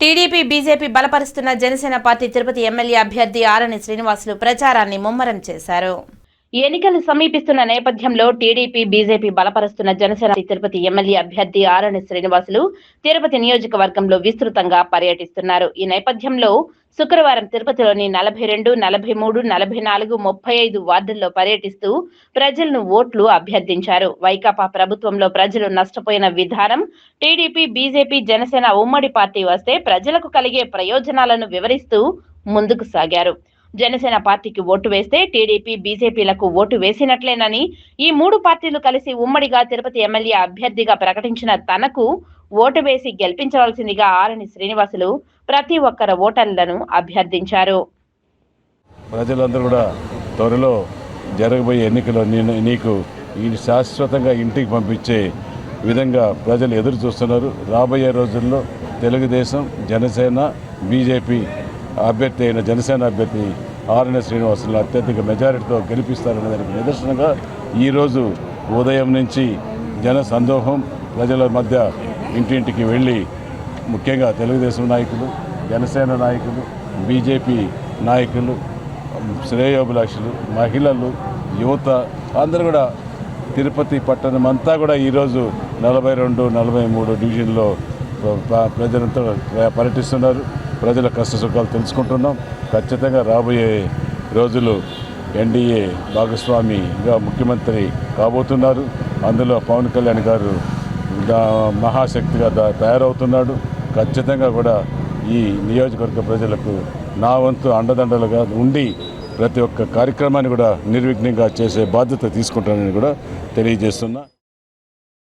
TDP BJP బలపరుస్తున్న Janasena party Tirupati MLA అభ్యర్థి ఆరణి శ్రీనివాసులు ప్రచారాన్ని ముమ్మరం చేశారు. ఎన్నికలు సమీపిస్తున్న నేపథ్యంలో టీడీపీ బీజేపీ బలపరుస్తున్న జనసేన తిరుపతి ఎమ్మెల్యే అభ్యర్థి ఆరణి శ్రీనివాసులు తిరుపతి నియోజకవర్గంలో విస్తృతంగా పర్యటిస్తున్నారు. ఈ నేపథ్యంలో శుక్రవారం తిరుపతిలోని నలభై రెండు నలభై మూడు నలభై నాలుగు ముప్పై ఐదు వార్డుల్లో పర్యటిస్తూ ప్రజలను ఓట్లు అభ్యర్థించారు. వైకాపా ప్రభుత్వంలో ప్రజలు నష్టపోయిన విధానం టీడీపీ బీజేపీ జనసేన ఉమ్మడి పార్టీ వస్తే ప్రజలకు కలిగే ప్రయోజనాలను వివరిస్తూ ముందుకు సాగారు. జనసేన పార్టీకి ఓటు వేస్తే టీడీపీ బీజేపీలకు ఓటు వేసినట్లేనని ఈ మూడు పార్టీలు కలిసి ఉమ్మడిగా తిరుపతి ఎమ్మెల్యే అభ్యర్థిగా ప్రకటించిన తనకు ఓటు వేసి గెలిపించవలసిందిగా ఆరణి శ్రీనివాసులు ప్రతి ఒక్కరు ఓటర్లను అభ్యర్థించారు. ప్రజలందరూ కూడా త్వరలో జరగబోయే ఎన్నికలో నేను నీకు ఈ శాశ్వతంగా ఇంటికి పంపించే విధంగా ప్రజలు ఎదురు చూస్తున్నారు. రాబోయే రోజుల్లో తెలుగుదేశం జనసేన బీజేపీ అభ్యర్థి అయిన జనసేన అభ్యర్థి ఆర్ఎన్ శ్రీనివాసులు అత్యధిక మెజారిటీతో గెలిపిస్తారనే దానికి నిదర్శనంగా ఈరోజు ఉదయం నుంచి జన సందోహం ప్రజల మధ్య ఇంటింటికి వెళ్ళి ముఖ్యంగా తెలుగుదేశం నాయకులు జనసేన నాయకులు బీజేపీ నాయకులు శ్రేయోభిలాషులు మహిళలు యువత అందరూ కూడా తిరుపతి పట్టణం అంతా కూడా ఈరోజు నలభై రెండు నలభై మూడు డివిజన్లో ప్రజలంతా పర్యటిస్తున్నారు. ప్రజల కష్ట సుఖాలు తెలుసుకుంటున్నాం. ఖచ్చితంగా రాబోయే రోజులు ఎన్డీఏ భాగస్వామిగా ముఖ్యమంత్రి కాబోతున్నారు. అందులో పవన్ కళ్యాణ్ గారు మహాశక్తిగా తయారవుతున్నాడు. ఖచ్చితంగా కూడా ఈ నియోజకవర్గ ప్రజలకు నా వంతు అండదండలుగా ఉండి ప్రతి ఒక్క కార్యక్రమాన్ని కూడా నిర్విఘ్నంగా చేసే బాధ్యత తీసుకుంటానని కూడా తెలియజేస్తున్నా.